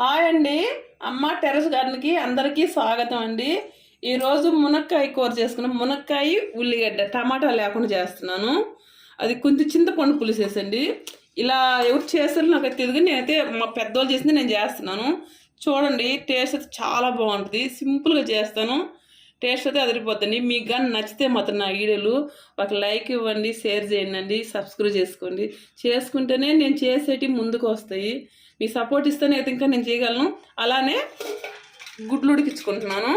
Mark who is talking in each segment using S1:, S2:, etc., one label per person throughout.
S1: Hi అండి. అమ్మ terrace గార్డెన్కి అందరికీ స్వాగతం అండి. ఈరోజు మునక్కాయ కూర చేసుకున్నాం మునక్కాయ ఉల్లిగడ్డ టమాటా లేకుండా చేస్తున్నాను. అది కొంచెం చింతపండు పులిసేసండి ఇలా ఎవరు చేస్తారో నాకు తెలియదు నేనైతే మా పెద్దోళ్ళు చేసింది నేను చేస్తున్నాను. చూడండి టేస్ట్ అయితే చాలా బాగుంటుంది. సింపుల్గా చేస్తాను. టేస్ట్ అయితే అదిరిపోతుంది మీకు కానీ నచ్చితే మాత్రం నా వీడియోలు ఒక లైక్ ఇవ్వండి షేర్ చేయండి సబ్స్క్రైబ్ చేసుకోండి. చేసుకుంటేనే నేను చేసేటి ముందుకు వస్తాయి. మీ సపోర్ట్ ఇస్తేనే అయితే ఇంకా నేను చేయగలను. అలానే గుడ్లు ఉడికించుకుంటున్నాను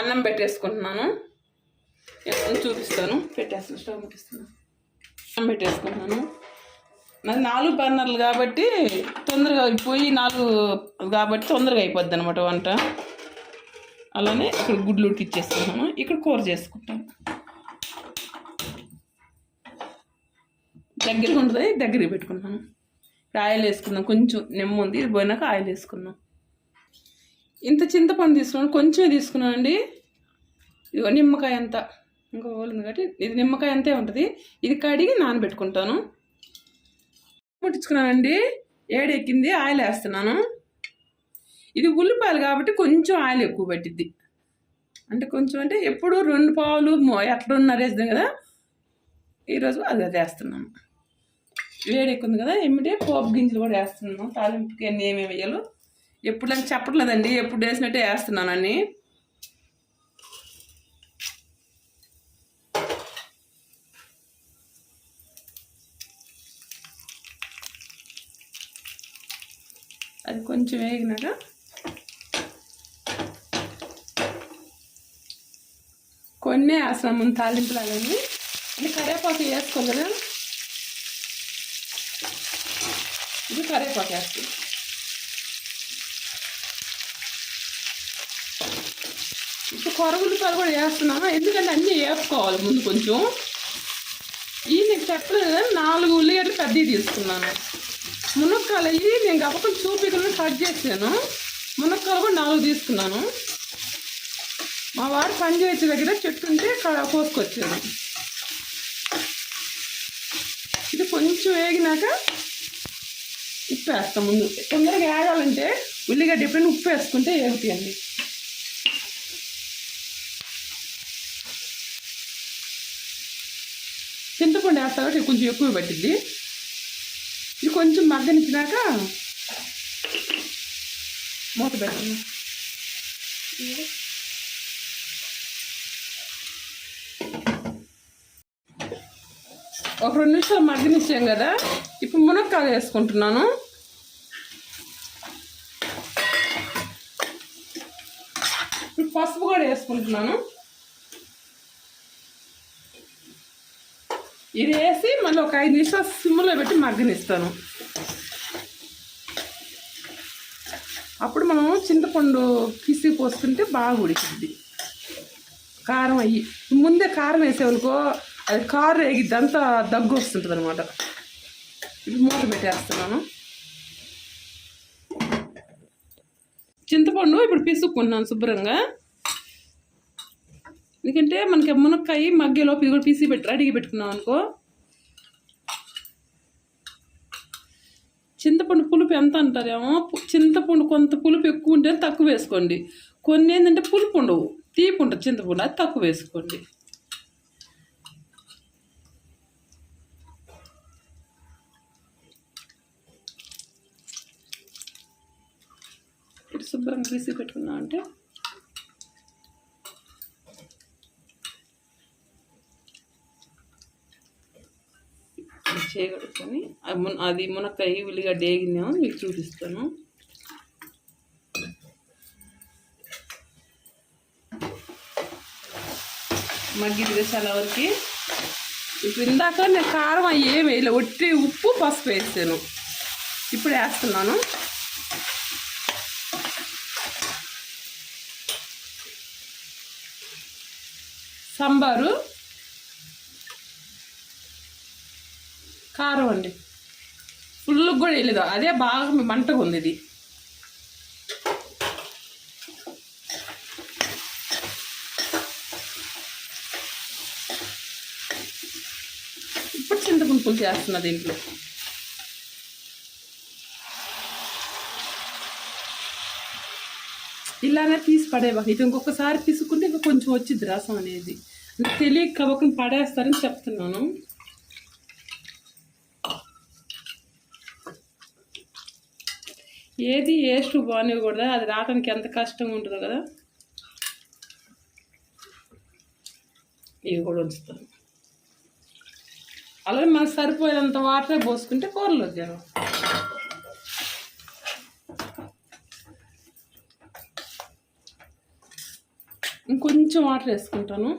S1: అన్నం పెట్టేసుకుంటున్నాను. నేను చూపిస్తాను. పెట్టేస్తాను స్టవ్ ముట్టిస్తున్నాను అన్నం పెట్టేసుకుంటున్నాను. నాది నాలుగు బర్నర్లు కాబట్టి తొందరగా పోయి నాలుగు కాబట్టి తొందరగా అయిపోద్ది అనమాట వంట. అలానే ఇక్కడ గుడ్లు ఉడికిచ్చేసుకుంటాను ఇక్కడ కూర చేసుకుంటాను. దగ్గరగా ఉంటుంది? దగ్గరికి పెట్టుకుంటాను ఆయిల్ వేసుకుందాం. కొంచెం నిమ్మ ఉంది. ఇది పోయినాక ఆయిల్ వేసుకుందాం. ఇంత చింతపండు తీసుకున్నాను. కొంచెమే తీసుకున్నానండి. ఇదిగో నిమ్మకాయ అంత. ఇంకో పోలింది కాబట్టి ఇది నిమ్మకాయ అంతే ఉంటుంది. ఇది కడిగి నానబెట్టుకుంటాను. ముట్టించుకున్నానండి. ఏడెక్కింది. ఆయిల్ వేస్తున్నాను. ఇది ఉల్లిపాయలు కాబట్టి కొంచెం ఆయిల్ ఎక్కువ పట్టిద్ది. అంటే కొంచెం అంటే ఎప్పుడు రెండు పావులు ఎట్లా ఎట్లున్నర వేస్తాం కదా. ఈరోజు అది అది వేస్తున్నాము వేడి ఎక్కువ ఉంది కదా ఏమిటే? పోపు గింజలు కూడా వేస్తున్నాను. తాలింపుకి అన్ని ఏమేమి వేయాలో. ఎప్పుడు అని చెప్పట్లేదండి ఎప్పుడు వేసినట్టే వేస్తున్నాను అని అది కొంచెం వేగినాక కొన్ని వేస్తున్నాము తాలింపులు తాలింపు అంటే కరివేపాకు వేసుకోవాలి కదా. ఇది కరేపాకు వేస్తుంది ఇప్పుడు కొరగుల్లిపాయలు కూడా వేస్తున్నాను. ఎందుకంటే అన్నీ వేసుకోవాలి ముందు కొంచెం. ఈ నీకు చెప్పలేదు కదా నాలుగు ఉల్లిగడ్డలు పెద్దవి తీసుకున్నాను. మునక్కాయలు అయ్యి నేను గప్పకుండా చూపికలను కట్ చేశాను. మునక్కాయలు కూడా నాలుగు తీసుకున్నాను. మా వాడు పని చేసే దగ్గర చెట్టు ఉంటే క- కోసుకొచ్చాను ఇది కొంచెం వేగినాక ఉప్పు వేస్తాం ముందు. తొందరగా వేగాలంటే ఉల్లిగడ్డ ఎప్పుడైనా ఉప్పు వేసుకుంటే వేగుతాయండి చింతపండు వేస్తా కాబట్టి కొంచెం ఎక్కువ పట్టిద్ది. ఇది కొంచెం మగ్గనిచ్చినాక మూత పెట్టండి ఒక రెండు నిమిషాలు మగ్గనిచ్చాం కదా ఇప్పుడు మునక్కాయలు వేసుకుంటున్నాను ఇప్పుడు పసుపు కూడా వేసుకుంటున్నాను. ఇది వేసి మళ్ళీ ఒక ఐదు నిమిషాలు సిమ్లో పెట్టి మగ్గనిస్తాను. అప్పుడు మనం చింతపండు పిసి పోసుకుంటే బాగా ఉడికిద్ది. కారం అయ్యి. ముందే కారం వేసేవనుకో అది కారు ఎగిద్ది అంతా దగ్గు వస్తుంటుంది అనమాట ఇప్పుడు మూత పెట్టేస్తున్నాను. చింతపండు ఇప్పుడు పిసుక్కున్నాను శుభ్రంగా. ఎందుకంటే మనకి మునక్కాయ మగ్గేలోపు ఇది కూడా పీసి పెట్టి రెడీగా పెట్టుకున్నాం అనుకో. చింతపండు పులుపు ఎంత అంటారేమో? చింతపండు కొంత పులుపు ఎక్కువ ఉంటే తక్కువ వేసుకోండి. కొన్ని ఏంటంటే పులుపు ఉండవు తీపి ఉంటుంది చింతపండు అది తక్కువ వేసుకోండి. శుభ్రంగా తీసి పెట్టుకున్నాం అంటే చేయగలుగుతాను అది మున అది మునక్కాయ ఉల్లిగడ్డ వేగిందేమో మీకు చూపిస్తాను. మగ్గిది చాలా వరకు. ఇప్పుడు ఇందాక నేను కారం అవి ఏం వేయలే ఒట్టి ఉప్పు పసుపు వేసాను. ఇప్పుడు వేస్తున్నాను. సాంబారు. కారం అండి. ఫుల్ కూడా వేయలేదు. అదే బాగా మంటగా ఉంది ఇది. ఇప్పుడు చింతపండు పులుసు చేస్తున్నా దీంట్లో. ఇలానే తీసి పడేవాక ఇది ఇంకొకసారి తీసుకుంటే ఇంకా కొంచెం వచ్చింది రసం అనేది. అంటే తెలియక కవకని పడేస్తారని చెప్తున్నాను. ఏది వేస్ట్ బాగానేకూడదా అది రావడానికి ఎంత కష్టంగా ఉంటుందో కదా. ఇవి కూడా ఉంచుతాను. అలాగే మనకు సరిపోయేంత వాటరే పోసుకుంటే కూరలు వచ్చాను ఇంకొంచెం వాటర్ వేసుకుంటాను.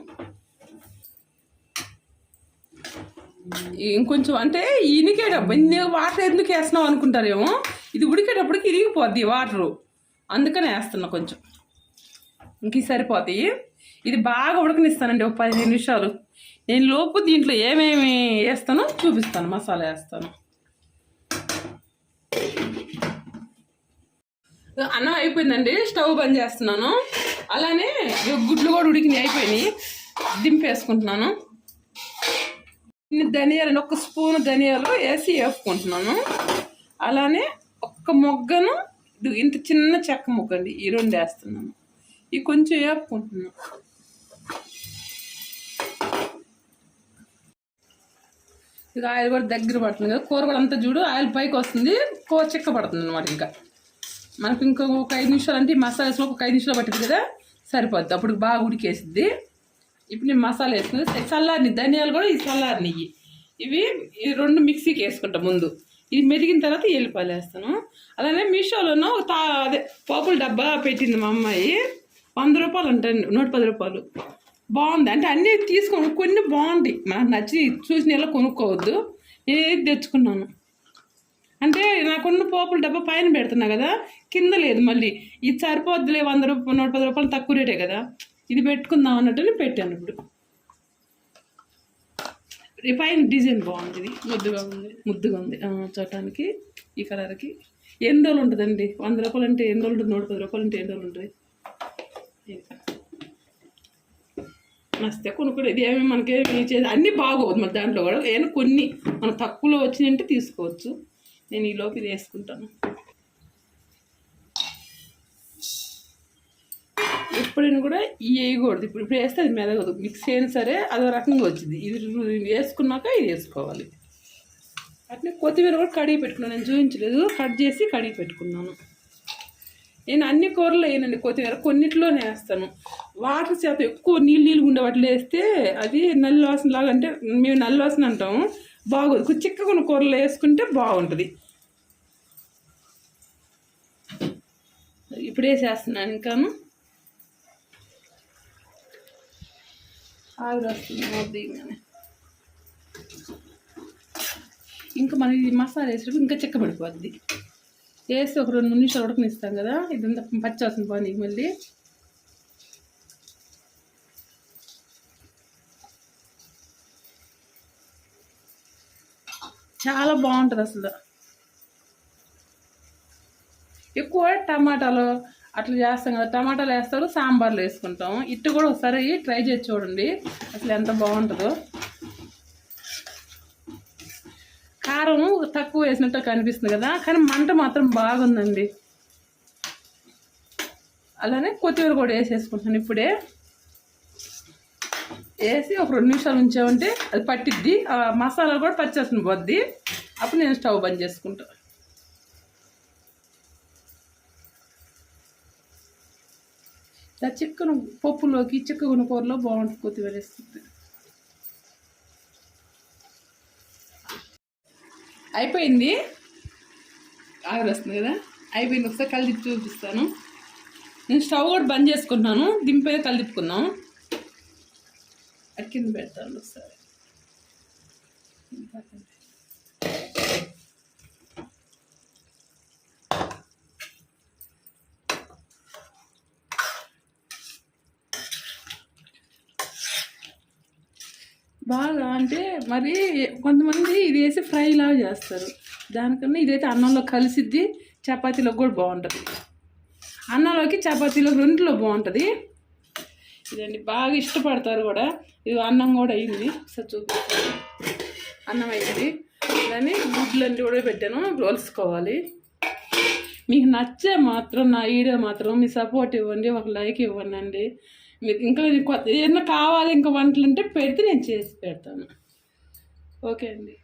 S1: ఇంకొంచెం అంటే ఇనికేటప్పుడు ఇన్ని వాటర్ ఎందుకు వేస్తున్నావు అనుకుంటారేమో. ఇది ఉడికేటప్పటికి ఇరిగిపోద్ది వాటరు. అందుకనే వేస్తున్నా కొంచెం. ఇంక సరిపోతాయి. ఇది బాగా ఉడకనిస్తానండి ఒక పదిహేను నిమిషాలు. నేను లోపు దీంట్లో ఏమేమి వేస్తానో చూపిస్తాను. మసాలా వేస్తాను. అన్నం అయిపోయిందండి. స్టవ్ బంద్ చేస్తున్నాను. అలానే గుడ్లు కూడా ఉడికినాయి అయిపోయినాయి. దింపేసుకుంటున్నాను. ధనియాలు ఒక స్పూన్ ధనియాలు వేసి వేసుకుంటున్నాను అలానే ఒక్క మొగ్గను ఇంత చిన్న చెక్క మొగ్గ అండి. ఈ రెండు వేస్తున్నాను. ఇవి కొంచెం వేపుకుంటున్నాను. ఇక ఆయిల్ కూడా దగ్గర పడుతుంది కదా. కూర కూడా అంతా చూడు ఆయిల్ పైకి వస్తుంది. కూర చిక్క పడుతుంది అనమాట ఇంకా. మనకు ఇంకా ఒక ఐదు నిమిషాలు అంటే మసాలా వేసిన ఒక ఐదు నిమిషాలు పట్టింది కదా సరిపోద్ది. అప్పుడు బాగా ఉడికేసిద్ది. ఇప్పుడు నేను మసాలా వేసుకుని చల్లారిని ధనియాలు కూడా ఈ చల్లారిని ఇవి ఇవి ఈ రెండు మిక్సీకి వేసుకుంటా ముందు. ఇది మెరిగిన తర్వాత ఎల్లిపాయలు వేస్తాను. అలానే మీషోలోనో ఒక తా అదే పోపుల డబ్బా పెట్టింది మా అమ్మాయి. వంద రూపాయలు ఉంటాయి నూట పది రూపాయలు. బాగుంది. అంటే అన్నీ తీసుకొని కొన్ని బాగుంటాయి. మనకు నచ్చి చూసిన ఎలా కొనుక్కోవద్దు. నేను ఏది తెచ్చుకున్నాను? అంటే నాకున్న పోపుల డబ్బా పైన పెడుతున్నా కదా కింద లేదు మళ్ళీ. ఇది సరిపోద్దులే వంద రూపాయలు నూట పది రూపాయలు తక్కువ రేటే కదా. ఇది పెట్టుకుందాం అన్నట్టు పెట్టాను ఇప్పుడు. పైన డిజైన్ బాగుంది. ఇది ముద్దుగా ఉంది. ముద్దుగా ఉంది. చూడటానికి ఈ కలర్కి. ఎన్ని రోజులు ఉంటుందండి? వంద రూపాయలు అంటే ఎన్ని రోజులు ఉంటుంది? నూట పది రూపాయలు అంటే ఎన్ని రోజులు ఉంటుంది? నస్తే కొనుక్కోలేదు ఇది ఏమి మనకి చేసి అన్నీ బాగోదు మరి దాంట్లో కూడా. ఏమైనా కొన్ని మన తక్కువలో వచ్చినాయంటే తీసుకోవచ్చు. నేను ఈ లోపు ఇది వేసుకుంటాను. ఎప్పుడైనా కూడా ఈ వేయకూడదు ఇప్పుడు ఇప్పుడు వేస్తే అది మెదగదు. మిక్స్ అయినా సరే అదో రకంగా వచ్చింది. ఇది వేసుకున్నాక ఇది వేసుకోవాలి. అట్లే కొత్తిమీర కూడా కడిగి పెట్టుకున్నాను. నేను చూపించలేదు. కట్ చేసి కడిగి పెట్టుకున్నాను. నేను అన్ని కూరలు వేయనండి కొత్తిమీర. కొన్నిట్లోనే వేస్తాను. వాటర్ శాతం ఎక్కువ నీళ్ళు నీళ్ళు ఉండే వాటిలో వేస్తే అది నల్లి వాసన లాగా అంటే మేము నల్ల వాసన అంటాము బాగోదు. కొంచెం చిక్కగా ఉన్న కూరలు వేసుకుంటే బాగుంటుంది. ఇప్పుడే చేస్తున్నాను ఇంకాను. ఆవిరి వస్తుంది ఇంకా మనకి ఇది మసాలా వేసేటప్పుడు ఇంకా చెక్క పడిపోద్ది. వేసి ఒక రెండు నిమిషాలు ఉడకనిస్తాం కదా ఇదంతా పచ్చి వస్తుంది పోనీ మళ్ళీ. చాలా బాగుంటుంది అసలు. ఎక్కువ టమాటాలు అట్లా చేస్తాం కదా. టమాటాలు వేస్తారు సాంబార్లు వేసుకుంటాం. ఇట్టు కూడా ఒకసారి ట్రై చేసి చూడండి. అసలు ఎంత బాగుంటుందో. కారం తక్కువ వేసినట్టు కనిపిస్తుంది కదా. కానీ మంట మాత్రం బాగుందండి. అలానే కొత్తిమీర కూడా వేసేసుకుంటాను ఇప్పుడే. వేసి ఒక రెండు నిమిషాలు ఉంచామంటే అది పట్టిద్ది. మసాలా కూడా పచ్చేస్తుంది పోద్ది అప్పుడు నేను స్టవ్ బంద్ చేసుకుంటాను చిక్కను పప్పులోకి చిక్కగున్న కూరలో బాగుంటుంది కొత్తిమీర వేస్తుంది అయిపోయింది? ఆవిరి వస్తుంది కదా? అయిపోయింది. ఒకసారి కలిపి చూపిస్తాను. నేను స్టవ్ కూడా బంద్ చేసుకుంటున్నాను. దింపే కలిపుకుందాం అది కింద పెడతాను ఒకసారి. బాగా అంటే మరి కొంతమంది ఇది వేసి ఫ్రై లాగా చేస్తారు. దానికన్నా ఇదైతే అన్నంలో కలిసిద్ది చపాతీలో కూడా బాగుంటుంది. అన్నంలోకి చపాతీలో రెండులో బాగుంటుంది. ఇదండి బాగా ఇష్టపడతారు కూడా. ఇది అన్నం కూడా అయింది. ఒకసారి చూపిస్తాను అన్నం అయింది. దాన్ని గుడ్లన్నీ కూడా పెట్టాను వలుసుకోవాలి మీకు నచ్చే మాత్రం నా వీడియో మాత్రం మీ సపోర్ట్ ఇవ్వండి ఒక లైక్ ఇవ్వండి అండి. మీకు ఇంకా కొత్త ఏదైనా కావాలి ఇంకా వంటలు అంటే పెడితే నేను చేసి పెడతాను. ఓకే అండి.